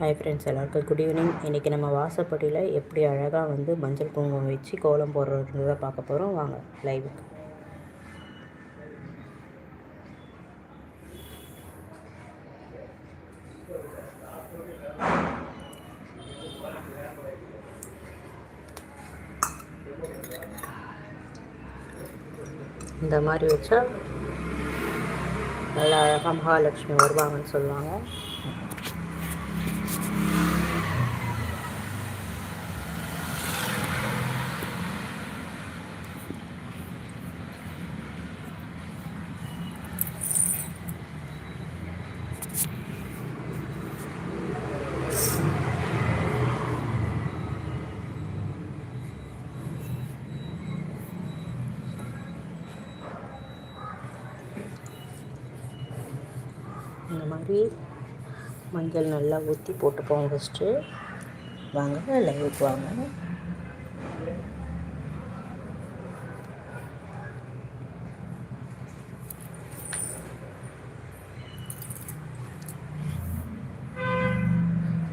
Hi friends எல்லாருக்கும் good evening இன்றைக்கி நம்ம வாசப்படியில் எப்படி அழகாக வந்து மஞ்சள் குங்குமம் வச்சு கோலம் போடுறதுன்றதை பார்க்க போகிறோம் வாங்க லைவுக்கு இந்த மாதிரி வச்சா நல்லா அழகாக மகாலட்சுமி வருவாங்கன்னு சொல்லுவாங்க. இந்த மஞ்சள் நல்லா ஊற்றி போட்டுப்போம் ஃபஸ்ட்டு வாங்க லைவுக்கு வாங்க.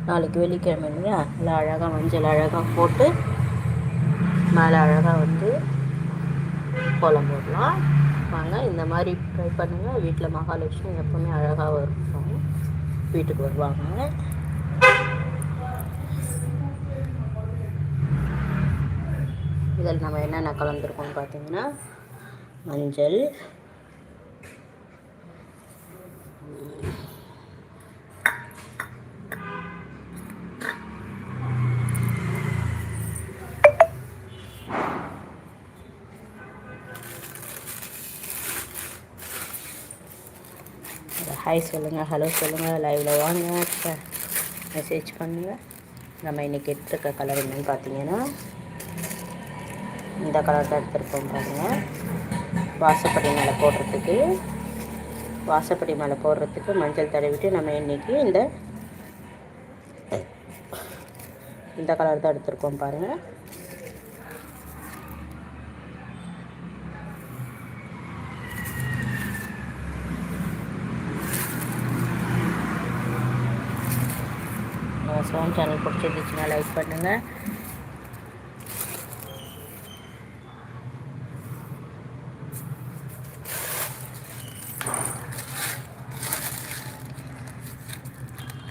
நாளைக்கு வெள்ளிக்கிழமை இல்லையா? நல்லா அழகாக மஞ்சள் அழகாக போட்டு மேலே அழகாக வந்து கோலம் போடலாம். வாங்க இந்த மாதிரி ட்ரை பண்ணுங்கள் வீட்டில் மகாலட்சுமி எப்போவுமே அழகாக வரும். வீட்டுக்கு வருவாங்க. இதில் நம்ம என்னென்ன கலந்துருக்கோம்னு பார்த்தீங்கன்னா மஞ்சள் ஹாய் சொல்லுங்கள் ஹலோ சொல்லுங்கள் லைவில் வாங்க. மெசேஜ் பண்ணுங்கள் நம்ம இன்றைக்கி எடுத்துருக்க கலர் என்னன்னு பார்த்தீங்கன்னா இந்த கலர் தான் எடுத்துருக்கோம் பாருங்கள் வாசப்படி மேலே போடுறதுக்கு வாசப்படி மேலே போடுறதுக்கு மஞ்சள் தடவிட்டு நம்ம இன்றைக்கி இந்த இந்த கலர் தான் எடுத்துருக்கோம் பாருங்கள் பேசுவோம். சேனல் பிடிச்சிருந்துச்சுன்னா லைக் பண்ணுங்கள்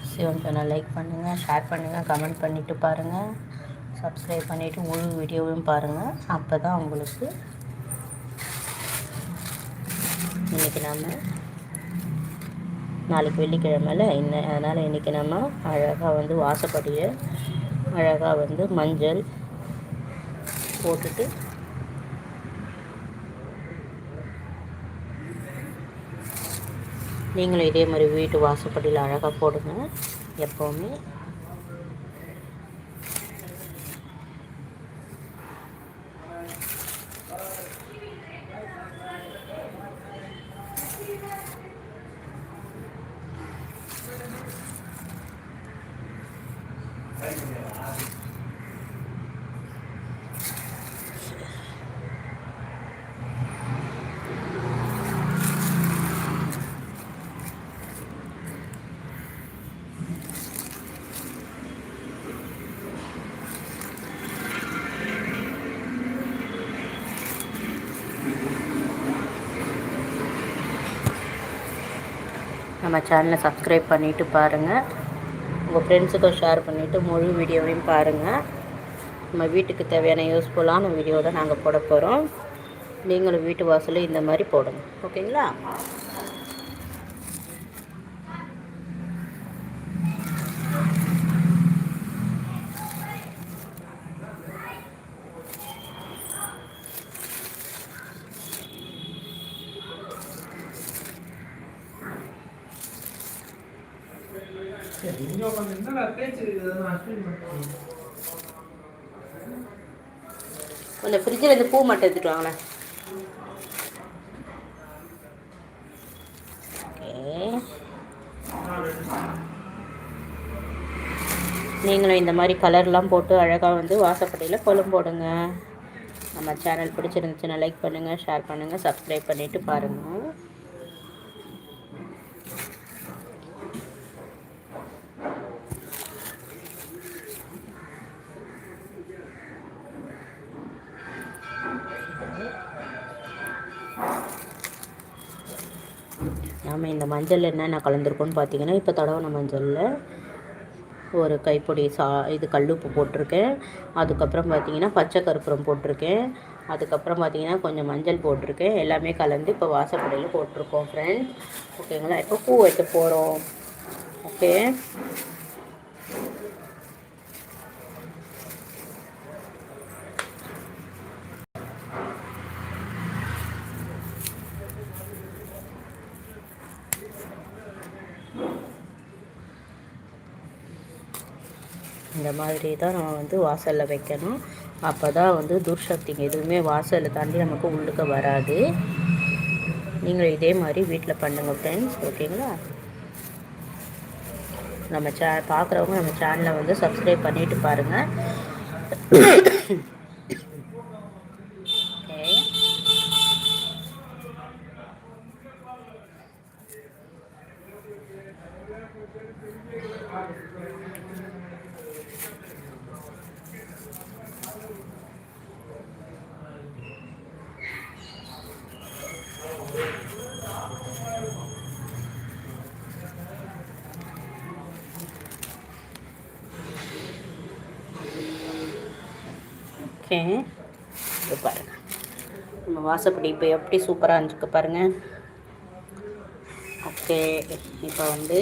சிவன் சேனல் லைக் பண்ணுங்கள் ஷேர் பண்ணுங்கள் கமெண்ட் பண்ணிவிட்டு பாருங்கள் சப்ஸ்கிரைப் பண்ணிவிட்டு முழு வீடியோவும் பாருங்கள் அப்போ தான் உங்களுக்கு இன்றைக்கி நம்ம நாளைக்கு வெள்ளிக்கிழமையில் இன்ன அதனால் இன்றைக்கி நம்ம அழகாக வந்து வாசப்படியை அழகாக வந்து மஞ்சள் போட்டுட்டு நீங்களும் இதே மாதிரி வீட்டு வாசப்படியில் அழகாக போடுங்க. எப்போவுமே நம்ம சேனலை சப்ஸ்கிரைப் பண்ணிவிட்டு பாருங்கள் உங்கள் ஃப்ரெண்ட்ஸுக்கும் ஷேர் பண்ணிவிட்டு முழு வீடியோவையும் பாருங்கள் நம்ம வீட்டுக்கு தேவையான யூஸ்ஃபுல்லான வீடியோ தான் நாங்கள் போட போகிறோம் நீங்களும் வீட்டு வாசலில் இந்த மாதிரி போடுங்க. ஓகேங்களா அந்த ஃப்ரிட்ஜில் இருந்து பூ மட்டும் எடுத்துட்டு வாங்களேன். ஓகே நீங்களும் இந்த மாதிரி கலர்லாம் போட்டு அழகாக வந்து வாசப்படியில் கோலம் போடுங்க. நம்ம சேனல் பிடிச்சிருந்துச்சுன்னா லைக் பண்ணுங்கள் ஷேர் பண்ணுங்கள் சப்ஸ்கிரைப் பண்ணிவிட்டு பாருங்கள் நம்ம இந்த மஞ்சள் என்னென்ன கலந்துருக்கோன்னு பார்த்தீங்கன்னா இப்போ தடவன மஞ்சளில் ஒரு கைப்பொடி சா இது கல்லுப்பு போட்டிருக்கேன். அதுக்கப்புறம் பார்த்தீங்கன்னா பச்சை கருப்புரம் போட்டிருக்கேன். அதுக்கப்புறம் பார்த்தீங்கன்னா கொஞ்சம் மஞ்சள் போட்டிருக்கேன். எல்லாமே கலந்து இப்போ வாசப்படையில் போட்டிருக்கோம் ஃப்ரெண்ட்ஸ் ஓகேங்களா இப்போ பூ வைக்க போகிறோம் ஓகே மாதிரி தான் நம்ம வந்து வாசலில் வைக்கணும். அப்போ தான் வந்து துர்சக்திங்க எதுவுமே வாசலை தாண்டி நமக்கு உள்ளுக்க வராது. நீங்கள் இதே மாதிரி வீட்டில் பண்ணுங்கள் ஃப்ரெண்ட்ஸ் ஓகேங்களா? நம்ம சே பார்க்குறவங்க நம்ம சேனலை வந்து சப்ஸ்கிரைப் பண்ணிவிட்டு பாருங்கள் ஓகே ஓகே. இது பாருங்கள் நம்ம வாசப்படி இப்போ எப்படி சூப்பராக இருந்துருக்கு பாருங்கள் ஓகே இப்போ வந்து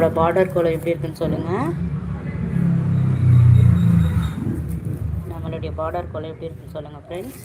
நம்மளோட பார்டர் கோலம் எப்படி இருக்குன்னு சொல்லுங்கள் நம்மளுடைய பார்டர் கோலம் எப்படி இருக்குன்னு சொல்லுங்கள் ஃப்ரெண்ட்ஸ்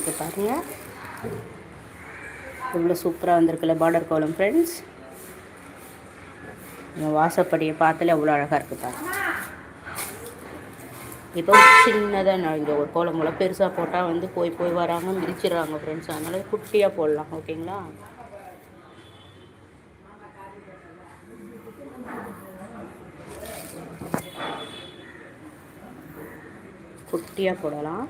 இது பாருங்கள் இவ்வளோ சூப்பராக வந்திருக்குல்ல பார்டர் கோலம் ஃப்ரெண்ட்ஸ் நம்ம வாசப்படியை பார்த்தாலே அவ்வளோ அழகாக இருக்குது பாருங்க. இப்போ சின்னதாக நான் இங்கே ஒரு கோலம் போல் பெருசாக போட்டால் வந்து போய் போய் வராங்க மிதிச்சிடுறாங்க ஃப்ரெண்ட்ஸ் அதனால் குட்டியாக போடலாம் ஓகேங்களா? குட்டியாக போடலாம்.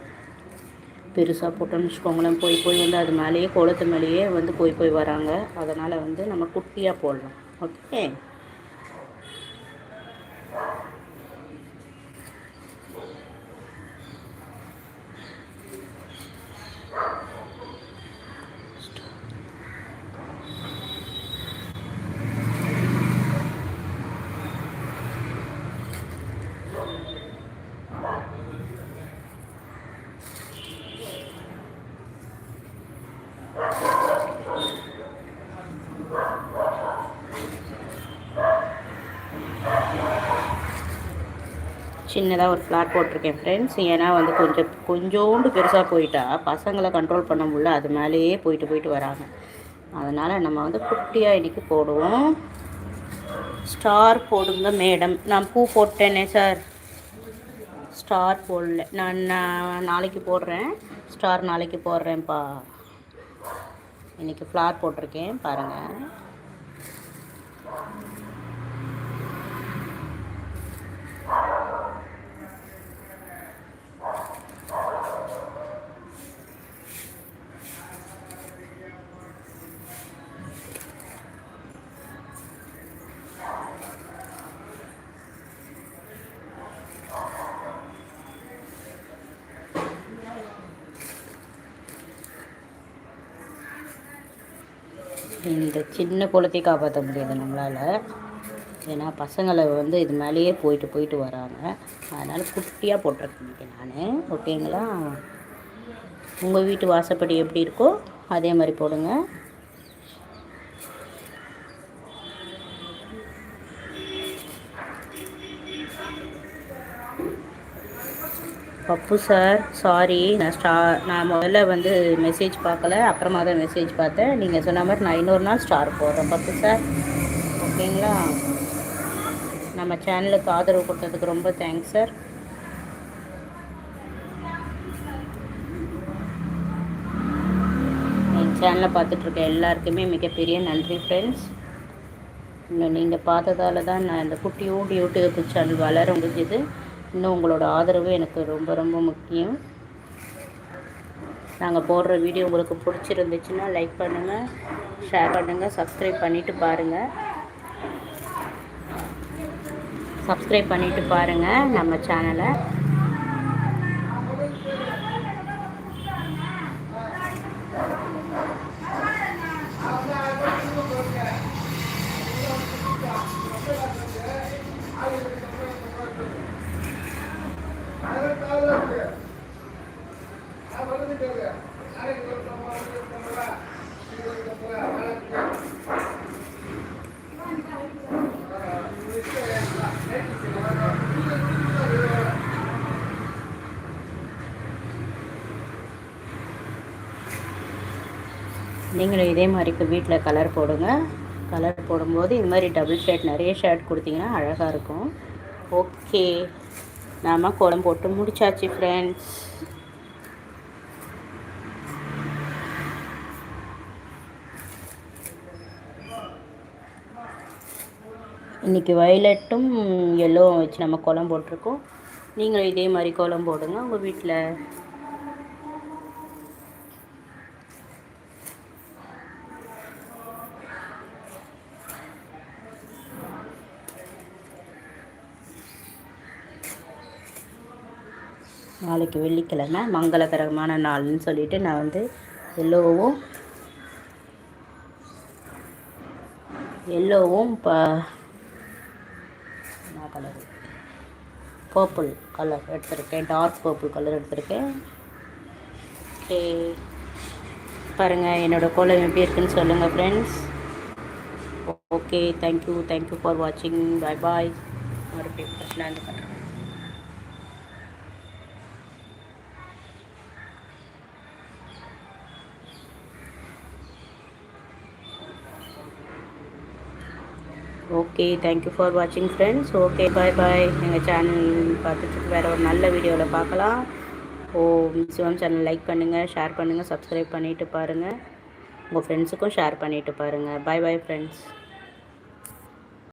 பெருசாக போட்டோம்னு வச்சுக்கோங்களேன். போய் போய் வந்து அது மேலேயே கோலத்து மேலேயே வந்து போய் போய் வராங்க. அதனால் வந்து நம்ம குட்டியாக போடலாம். ஓகே சின்னதாக ஒரு ஃப்ளாட் போட்டிருக்கேன் ஃப்ரெண்ட்ஸ் ஏன்னா வந்து கொஞ்சம் கொஞ்சோண்டு பெருசாக போயிட்டா பசங்களை கண்ட்ரோல் பண்ண முடியல அது மேலேயே போயிட்டு போயிட்டு வராங்க. அதனால் நம்ம வந்து குட்டியாக இன்றைக்கி போடுவோம். ஸ்டார் போடுங்க மேடம் நான் பூ போட்டேனே சார் ஸ்டார் போடல. நான் நாளைக்கு போடுறேன். ஸ்டார் நாளைக்கு போடுறேன்ப்பா. இன்றைக்கி ஃப்ளார் போட்டிருக்கேன் பாருங்கள் இந்த சின்ன குளத்தையும் காப்பாற்ற முடியாது நம்மளால். ஏன்னா பசங்களை வந்து இது மேலேயே போயிட்டு போயிட்டு வராங்க. அதனால் குட்டியாக போட்டிருக்கேன் நான். ஓகேங்களா? உங்கள் வீட்டு வாசப்படி எப்படி இருக்கோ அதே மாதிரி போடுங்க. பப்பு சார் சாரி நான் ஸ்டா நான் முதல்ல வந்து மெசேஜ் பார்க்கல அப்புறமா தான் மெசேஜ் பார்த்தேன். நீங்கள் சொன்ன மாதிரி நான் இன்னொரு நாள் ஸ்டார் போடுறேன். பப்பு சார் ஓகேங்களா? நம்ம சேனலுக்கு ஆதரவு கொடுத்ததுக்கு ரொம்ப தேங்க்ஸ் சார் சேனலை பார்த்துட்ருக்க எல்லாருக்குமே மிகப்பெரிய நன்றி ஃப்ரெண்ட்ஸ் இன்னும் நீங்கள் பார்த்ததால தான் நான் இந்த குட்டியோடு யூடியூப் சேனல் வளர முடிஞ்சுது. இன்னும் உங்களோட ஆதரவு எனக்கு ரொம்ப ரொம்ப முக்கியம். நாங்கள் போடுற வீடியோ உங்களுக்கு பிடிச்சிருந்துச்சுன்னா லைக் பண்ணுங்கள் ஷேர் பண்ணுங்கள் சப்ஸ்கிரைப் பண்ணிவிட்டு பாருங்கள் சப்ஸ்கிரைப் பண்ணிவிட்டு பாருங்கள் நம்ம சேனலை நீங்களும் இதே மாதிரி வீட்டில் கலர் போடுங்க. கலர் போடும்போது இது மாதிரி டபுள் ஷர்ட் நிறைய ஷர்ட் கொடுத்தீங்கன்னா அழகாக இருக்கும். ஓகே நாம் கோலம் போட்டு முடிச்சாச்சு ஃப்ரெண்ட்ஸ் இன்றைக்கி வயலட்டும் எல்லோவும் வச்சு நம்ம கோலம் போட்டிருக்கோம். நீங்களும் இதே மாதிரி கோலம் போடுங்க உங்கள் வீட்டில் நாளைக்கு வெள்ளிக்கிழமை மங்களகரமான நாள்னு சொல்லிட்டு நான் வந்து எல்லோவும் எல்லோவும் ப என்ன கலர் பர்பிள் கலர் எடுத்திருக்கேன். டார்க் பர்பிள் கலர் எடுத்திருக்கேன். ஓகே. பாருங்கள் என்னோடய கோலம் எப்படி இருக்குன்னு சொல்லுங்கள் friends okay thank you thank you for வாட்சிங் பாய் பாய் மறுபடியும் பிரச்சனை பண்ணுறேன் ஓகே தேங்க்யூ ஃபார் வாட்சிங் ஃப்ரெண்ட்ஸ் ஓகே பாய் பாய் எங்கள் சேனல் பார்த்துட்டு வேறு ஒரு நல்ல வீடியோவில் பார்க்கலாம். ஓ சிவம் சேனல் லைக் பண்ணுங்கள் ஷேர் பண்ணுங்கள் சப்ஸ்கிரைப் பண்ணிவிட்டு பாருங்கள் உங்கள் ஃப்ரெண்ட்ஸுக்கும் ஷேர் பண்ணிவிட்டு பாருங்கள் பாய் பாய் ஃப்ரெண்ட்ஸ்